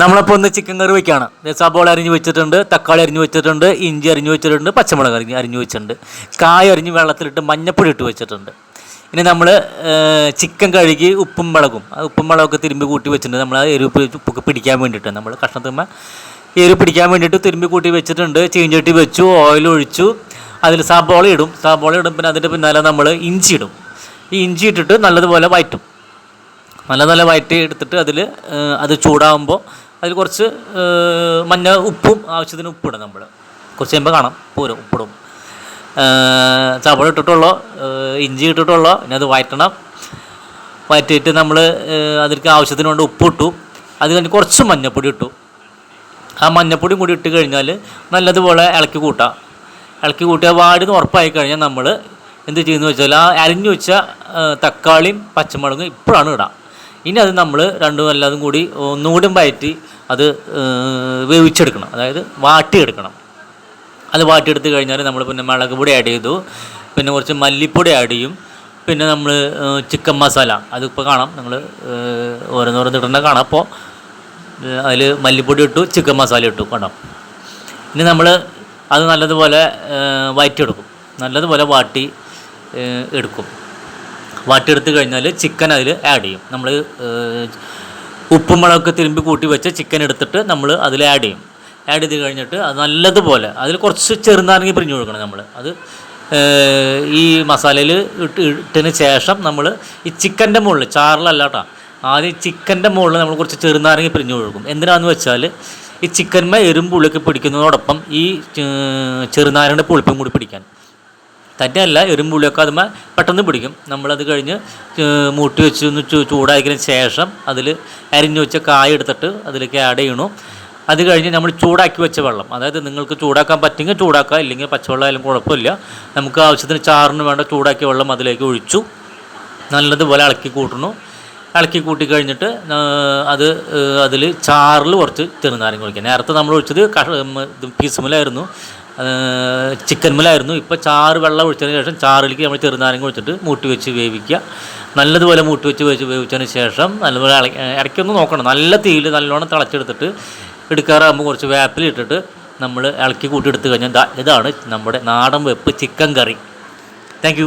നമ്മളപ്പോൾ ഒന്ന് ചിക്കൻ കറി വെക്കുകയാണ് ദേ സബോള അരിഞ്ഞ് വെച്ചിട്ടുണ്ട് തക്കാളി അരിഞ്ഞ് വെച്ചിട്ടുണ്ട് ഇഞ്ചി അരിഞ്ഞ് വെച്ചിട്ടുണ്ട് പച്ചമുളക് അരിഞ്ഞ് അരിഞ്ഞ് വെച്ചിട്ടുണ്ട്. കായ അരിഞ്ഞ് വെള്ളത്തിലിട്ട് മഞ്ഞപ്പൊടി ഇട്ട് വെച്ചിട്ടുണ്ട്. ഇനി നമ്മൾ ചിക്കൻ കഴുകി ഉപ്പും മുളകും. ഉപ്പും മുളകൊക്കെ തിരുമ്പി കൂട്ടി വെച്ചിട്ടുണ്ട്. നമ്മൾ ആ എരിവ് പിടിക്കാൻ വേണ്ടിയിട്ട്. നമ്മൾ കഷ്ണത്തുമ്മ എരിവ് പിടിക്കാൻ വേണ്ടിയിട്ട് തിരുമ്പി കൂട്ടി വെച്ചിട്ടുണ്ട്. ചീഞ്ചട്ടി വെച്ചു ഓയിൽ ഒഴിച്ചു. അതിൽ സബോള ഇടും. സബോള ഇടും പിന്നെ അതിന്റെ പിന്നാലെ നമ്മൾ ഇഞ്ചി ഇടും. ഈ ഇഞ്ചി ഇട്ടിട്ട് നല്ലതുപോലെ വയറ്റും. നല്ല നല്ല വയറ്റി എടുത്തിട്ട് അതിൽ അത് ചൂടാകുമ്പോൾ അതിൽ കുറച്ച് മഞ്ഞ ഉപ്പും ആവശ്യത്തിന് ഉപ്പിടും നമ്മൾ കുറച്ച് കഴിയുമ്പോൾ കാണാം. പോരും ഉപ്പിടും. ചവള ഇട്ടിട്ടുള്ളോ ഇഞ്ചി ഇട്ടിട്ടുള്ളോ പിന്നെ അത് വയറ്റണം. വയറ്റിയിട്ട് നമ്മൾ അതിലേക്ക് ആവശ്യത്തിന് വേണ്ട ഉപ്പിട്ടു. അത് കഴിഞ്ഞ് കുറച്ച് മഞ്ഞപ്പൊടി ഇട്ടു. ആ മഞ്ഞപ്പൊടിയും കൂടി ഇട്ട് കഴിഞ്ഞാൽ നല്ലതുപോലെ ഇളക്കി കൂട്ടാം. ഇളക്കി കൂട്ടിയാൽ വാടി ഉറപ്പായി കഴിഞ്ഞാൽ നമ്മൾ എന്ത് ചെയ്യുന്നു വെച്ചാൽ ആ അരിഞ്ഞു വെച്ച തക്കാളിയും പച്ചമുളകും ഇപ്പോഴാണ് ഇടാം. ഇനി അത് നമ്മൾ രണ്ടും എല്ലാതും കൂടി ഒന്നുകൂടി വയറ്റി അത് വേവിച്ചെടുക്കണം. അതായത് വാട്ടിയെടുക്കണം. അത് വാട്ടിയെടുത്ത് കഴിഞ്ഞാൽ നമ്മൾ പിന്നെ മുളക് പൊടി ആഡ് ചെയ്തു. പിന്നെ കുറച്ച് മല്ലിപ്പൊടി ആഡ് ചെയ്യും. പിന്നെ നമ്മൾ ചിക്കൻ മസാല അതിപ്പോൾ കാണാം. നിങ്ങൾ ഓരോന്നോരോന്ന് ഇടേണ്ട കാണാം. അപ്പോൾ അതിൽ മല്ലിപ്പൊടി ഇട്ടു ചിക്കൻ മസാല ഇട്ടു. കണ്ടോ? ഇനി നമ്മൾ അത് നല്ലതുപോലെ വയറ്റിയെടുക്കും. നല്ലതുപോലെ വാട്ടി എടുക്കും. വാട്ടിയെടുത്ത് കഴിഞ്ഞാൽ ചിക്കൻ അതിൽ ആഡ് ചെയ്യും. നമ്മൾ ഉപ്പും മുളകൊക്കെ തിരുമ്പി കൂട്ടി വെച്ച ചിക്കൻ എടുത്തിട്ട് നമ്മൾ അതിൽ ആഡ് ചെയ്യും. ആഡ് ചെയ്ത് കഴിഞ്ഞിട്ട് അത് നല്ലതുപോലെ അതിൽ കുറച്ച് ചെറുനാരങ്ങി പിരിഞ്ഞു കൊടുക്കണം നമ്മൾ അത് ഈ മസാലയിൽ ഇട്ട് ഇട്ടതിന് ശേഷം നമ്മൾ ഈ ചിക്കന്റെ മുകളിൽ ചാറിലല്ല കേട്ടോ ആദ്യം ചിക്കന്റെ മുകളിൽ നമ്മൾ കുറച്ച് ചെറുനാരങ്ങി പിരിഞ്ഞു കൊടുക്കും. എന്തിനാണെന്ന് വെച്ചാൽ ഈ ചിക്കന്മേ എരുമ്പുള്ളിയൊക്കെ പിടിക്കുന്നതോടൊപ്പം ഈ ചെറുനാരങ്ങയുടെ പുളിപ്പും കൂടി പിടിക്കാൻ. തന്നെയല്ല എരുമ്പുള്ളിയൊക്കെ അത് പെട്ടെന്ന് പിടിക്കും. നമ്മളത് കഴിഞ്ഞ് മൂട്ടി വെച്ച് ഒന്ന് ചൂടാക്കിയതിന് ശേഷം അതിൽ അരിഞ്ഞു വെച്ച കായ എടുത്തിട്ട് അതിലേക്ക് ആഡ് ചെയ്യണു. അത് കഴിഞ്ഞ് നമ്മൾ ചൂടാക്കി വെച്ച വെള്ളം. അതായത് നിങ്ങൾക്ക് ചൂടാക്കാൻ പറ്റുമെങ്കിൽ ചൂടാക്കാം ഇല്ലെങ്കിൽ പച്ചവെള്ളം ആയാലും കുഴപ്പമില്ല. നമുക്ക് ആവശ്യത്തിന് ചാറിന് വേണ്ട ചൂടാക്കിയ വെള്ളം അതിലേക്ക് ഒഴിച്ചു. നല്ലതുപോലെ ഇളക്കി കൂട്ടണു. ഇളക്കി കൂട്ടി കഴിഞ്ഞിട്ട് അത് അതിൽ ചാറിൽ കുറച്ച് ചെറുനാരങ്ങ ഒഴിക്കുക. നേരത്തെ നമ്മൾ ഒഴിച്ചത് കഷ ചിക്കൻ മുലായിരുന്നു ഇപ്പോൾ ചാറ് വെള്ളം ഒഴിച്ചതിന് ശേഷം ചാറിലേക്ക് നമ്മൾ ചെറുനാരങ്ങ ഒഴിച്ചിട്ട് മൂട്ടി വെച്ച് വേവിക്കുക. നല്ലതുപോലെ മൂട്ടി വെച്ച് വെച്ച് വേവിച്ചതിന് ശേഷം നല്ലപോലെ ഇടയ്ക്കൊന്ന് നോക്കണം. നല്ല തീയിൽ നല്ലോണം തിളച്ചെടുത്തിട്ട് എടുക്കാറാകുമ്പോൾ കുറച്ച് വേപ്പിലിട്ടിട്ട് നമ്മൾ ഇളക്കി കൂട്ടി എടുത്ത് കഴിഞ്ഞാൽ ഇതാണ് നമ്മുടെ നാടൻ വെപ്പ് ചിക്കൻ കറി. താങ്ക്